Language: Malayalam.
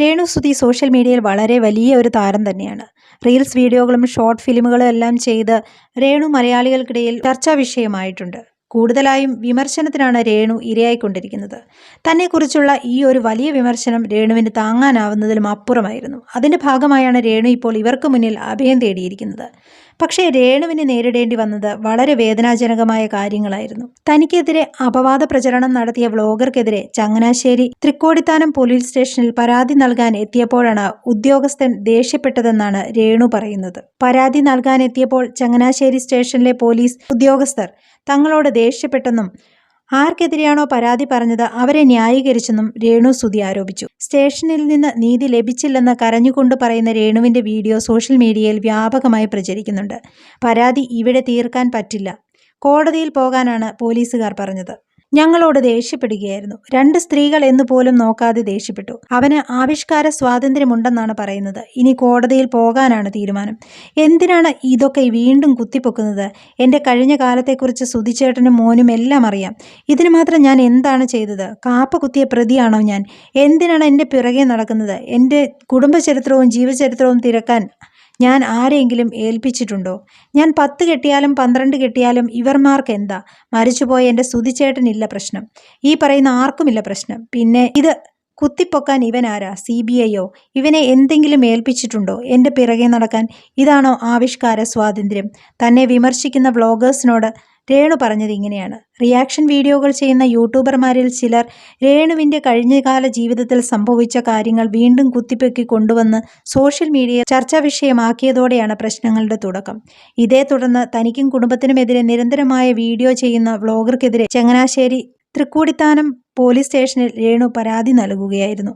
രേണു സുധി സോഷ്യൽ മീഡിയയിൽ വളരെ വലിയ ഒരു താരം തന്നെയാണ്. റീൽസ് വീഡിയോകളും ഷോർട്ട് ഫിലിമുകളും എല്ലാം ചെയ്ത് രേണു മലയാളികൾക്കിടയിൽ ചർച്ചാ വിഷയമായിട്ടുണ്ട്. കൂടുതലായും വിമർശനത്തിനാണ് രേണു ഇരയായിക്കൊണ്ടിരിക്കുന്നത്. തന്നെക്കുറിച്ചുള്ള ഈ ഒരു വലിയ വിമർശനം രേണുവിന് താങ്ങാനാവുന്നതിലും അപ്പുറമായിരുന്നു. അതിന്റെ ഭാഗമായാണ് രേണു ഇപ്പോൾ ഇവർക്ക് മുന്നിൽ അഭയം തേടിയിരിക്കുന്നത്. പക്ഷേ രേണുവിന് നേരിടേണ്ടി വന്നത് വളരെ വേദനാജനകമായ കാര്യങ്ങളായിരുന്നു. തനിക്കെതിരെ അപവാദ പ്രചരണം നടത്തിയ വ്ളോഗർക്കെതിരെ ചങ്ങനാശ്ശേരി തൃക്കോടിത്താനം പോലീസ് സ്റ്റേഷനിൽ പരാതി നൽകാൻ എത്തിയപ്പോഴാണ് ഉദ്യോഗസ്ഥൻ ദേഷ്യപ്പെട്ടതെന്നാണ് രേണു പറയുന്നത്. പരാതി നൽകാൻ എത്തിയപ്പോൾ ചങ്ങനാശ്ശേരി സ്റ്റേഷനിലെ പോലീസ് ഉദ്യോഗസ്ഥർ തങ്ങളോട് ദേഷ്യപ്പെട്ടെന്നും ആർക്കെതിരെയാണോ പരാതി പറഞ്ഞത് അവരെ ന്യായീകരിച്ചെന്നും രേണു സുധി ആരോപിച്ചു. സ്റ്റേഷനിൽ നിന്ന് നീതി ലഭിച്ചില്ലെന്ന് കരഞ്ഞുകൊണ്ട് പറയുന്ന രേണുവിന്റെ വീഡിയോ സോഷ്യൽ മീഡിയയിൽ വ്യാപകമായി പ്രചരിക്കുന്നുണ്ട്. പരാതി ഇവിടെ തീർക്കാൻ പറ്റില്ല. കോടതിയിൽ പോകാനാണ് പോലീസുകാർ പറഞ്ഞത്. ഞങ്ങളോട് ദേഷ്യപ്പെടുകയായിരുന്നു. രണ്ട് സ്ത്രീകൾ എന്ന് പോലും നോക്കാതെ ദേഷ്യപ്പെട്ടു. അവന് ആവിഷ്കാര സ്വാതന്ത്ര്യമുണ്ടെന്നാണ് പറയുന്നത്. ഇനി കോടതിയിൽ പോകാനാണ് തീരുമാനം. എന്തിനാണ് ഇതൊക്കെ വീണ്ടും കുത്തിപ്പൊക്കുന്നത്? എന്റെ കഴിഞ്ഞ കാലത്തെക്കുറിച്ച് സുധിച്ചേട്ടനും മോനും എല്ലാം അറിയാം. ഇതിന് മാത്രം ഞാൻ എന്താണ് ചെയ്തത്? കാപ്പ കുത്തിയ പ്രതിയാണോ ഞാൻ? എന്തിനാണ് എന്റെ പിറകെ നടക്കുന്നത്? എന്റെ കുടുംബചരിത്രവും ജീവചരിത്രവും തിരക്കാൻ ഞാൻ ആരെങ്കിലും ഏൽപ്പിച്ചിട്ടുണ്ടോ? ഞാൻ പത്ത് കെട്ടിയാലും പന്ത്രണ്ട് കെട്ടിയാലും ഇവർമാർക്ക് എന്താ മരിച്ചുപോയ എന്റെ സുതിച്ചേട്ടനില്ല പ്രശ്നം. ഈ പറയുന്ന ആർക്കുമില്ല പ്രശ്നം? പിന്നെ ഇത് കുത്തിപ്പൊക്കാൻ ഇവനാരാ? C B ഐയോ? ഇവനെ എന്തെങ്കിലും ഏൽപ്പിച്ചിട്ടുണ്ടോ? എന്റെ പിറകെ നടക്കാൻ? ഇതാണോ ആവിഷ്കാര സ്വാതന്ത്ര്യം? തന്നെ വിമർശിക്കുന്ന വ്ളോഗേഴ്സിനോട് രേണു പറഞ്ഞത് ഇങ്ങനെയാണ്. റിയാക്ഷൻ വീഡിയോകൾ ചെയ്യുന്ന യൂട്യൂബർമാരിൽ ചിലർ രേണുവിന്റെ കഴിഞ്ഞകാല ജീവിതത്തിൽ സംഭവിച്ച കാര്യങ്ങൾ വീണ്ടും കുത്തിപ്പൊക്കി കൊണ്ടുവന്ന് സോഷ്യൽ മീഡിയ ചർച്ചാ വിഷയമാക്കിയതോടെയാണ് പ്രശ്നങ്ങളുടെ തുടക്കം. ഇതേ തുടർന്ന് തനിക്കും കുടുംബത്തിനുമെതിരെ നിരന്തരമായ വീഡിയോ ചെയ്യുന്ന വ്ളോഗർക്കെതിരെ ചങ്ങനാശ്ശേരി തൃക്കൂടിത്താനം പോലീസ് സ്റ്റേഷനിൽ രേണു പരാതി നൽകുകയായിരുന്നു.